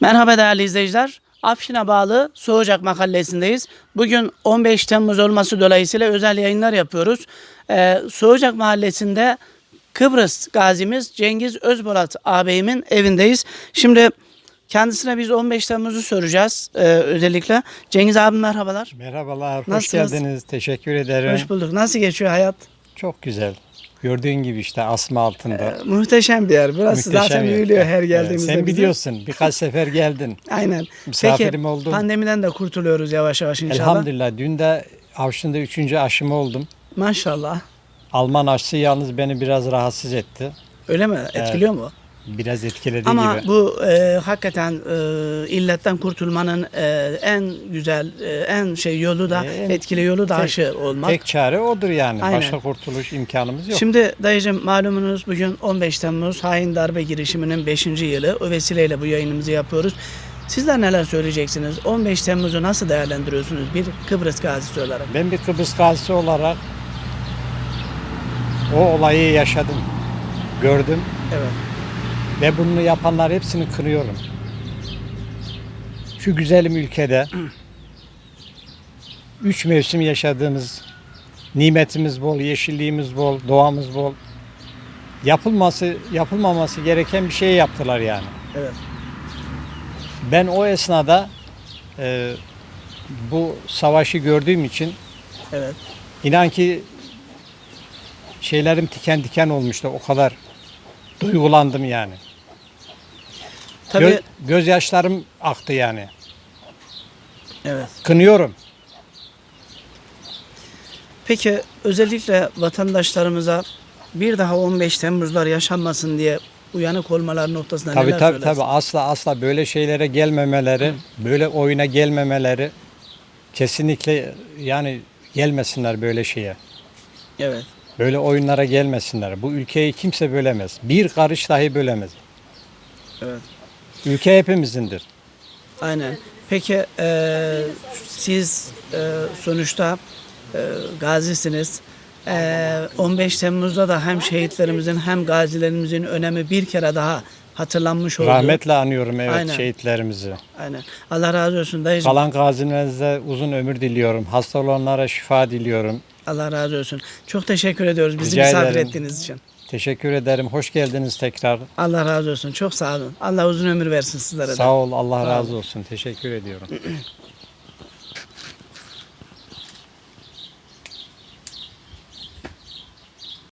Merhaba değerli izleyiciler. Afşin'e bağlı Soğucak mahallesindeyiz. Bugün 15 Temmuz olması dolayısıyla özel yayınlar yapıyoruz. Ee, Soğucak mahallesinde Kıbrıs gazimiz Cengiz Özbolat ağabeyimin evindeyiz. Şimdi kendisine biz 15 Temmuz'u soracağız ee, özellikle. Cengiz abim merhabalar. Merhabalar, hoş Nasılsınız? geldiniz. Teşekkür ederim. Hoş bulduk. Nasıl geçiyor hayat? Çok güzel. Gördüğün gibi işte asma altında. Muhteşem bir yer. Burası Muhteşem zaten yer. büyülüyor her Evet, geldiğimizde. Sen biliyorsun birkaç sefer geldin. Aynen. Misafirim Peki oldun. pandemiden de kurtuluyoruz yavaş yavaş inşallah. Elhamdülillah dün de Avşin'de üçüncü aşımı oldum. Maşallah. Alman aşısı yalnız beni biraz rahatsız etti. Öyle mi? Etkiliyor mu? Biraz etkilediği Ama gibi. bu e, hakikaten e, illetten kurtulmanın e, en güzel, e, en şey yolu da, En- etkili yolu da tek- aşı olmak. Tek çare odur yani. Aynen. Başka kurtuluş imkanımız yok. Şimdi dayıcım malumunuz bugün 15 Temmuz hain darbe girişiminin 5. yılı. O vesileyle bu yayınımızı yapıyoruz. Sizler neler söyleyeceksiniz? 15 Temmuz'u nasıl değerlendiriyorsunuz bir Kıbrıs gazisi olarak? Ben bir Kıbrıs gazisi olarak o olayı yaşadım. Gördüm. Evet. Ve bunu yapanlar hepsini kınıyorum. Şu güzelim ülkede üç mevsim yaşadığımız nimetimiz bol, yeşilliğimiz bol, doğamız bol. Yapılması, yapılmaması gereken bir şey yaptılar yani. Evet. Ben o esnada e, bu savaşı gördüğüm için Evet. inan ki şeylerim diken diken olmuştu. O kadar duygulandım yani. Tabii Gö- gözyaşlarım aktı yani. evet. Kınıyorum. Peki özellikle vatandaşlarımıza bir daha 15 Temmuzlar yaşanmasın diye uyanık olmaları noktasında Tabii neler tabii söylersin? tabii asla asla böyle şeylere gelmemeleri, böyle oyuna gelmemeleri kesinlikle yani gelmesinler böyle şeye. Evet. Böyle oyunlara gelmesinler. Bu ülkeyi kimse bölemez. Bir karış dahi bölemez. Evet. Ülke hepimizindir. Aynen. Peki eee, siz eee, sonuçta eee, gazisiniz. Eee, 15 Temmuz'da da hem şehitlerimizin hem gazilerimizin önemi bir kere daha hatırlanmış oldu. Rahmetle anıyorum evet Aynen. şehitlerimizi. Aynen. Allah razı olsun dayıcım. Kalan gazilerimize uzun ömür diliyorum. Hasta olanlara şifa diliyorum. Allah razı olsun. Çok teşekkür ediyoruz bizi Rica misafir ederim. ettiğiniz için. Teşekkür ederim. Hoş geldiniz tekrar. Allah razı olsun. Çok sağ olun. Allah uzun ömür versin sizlere. Sağ ol. Allah razı olsun. Teşekkür ediyorum.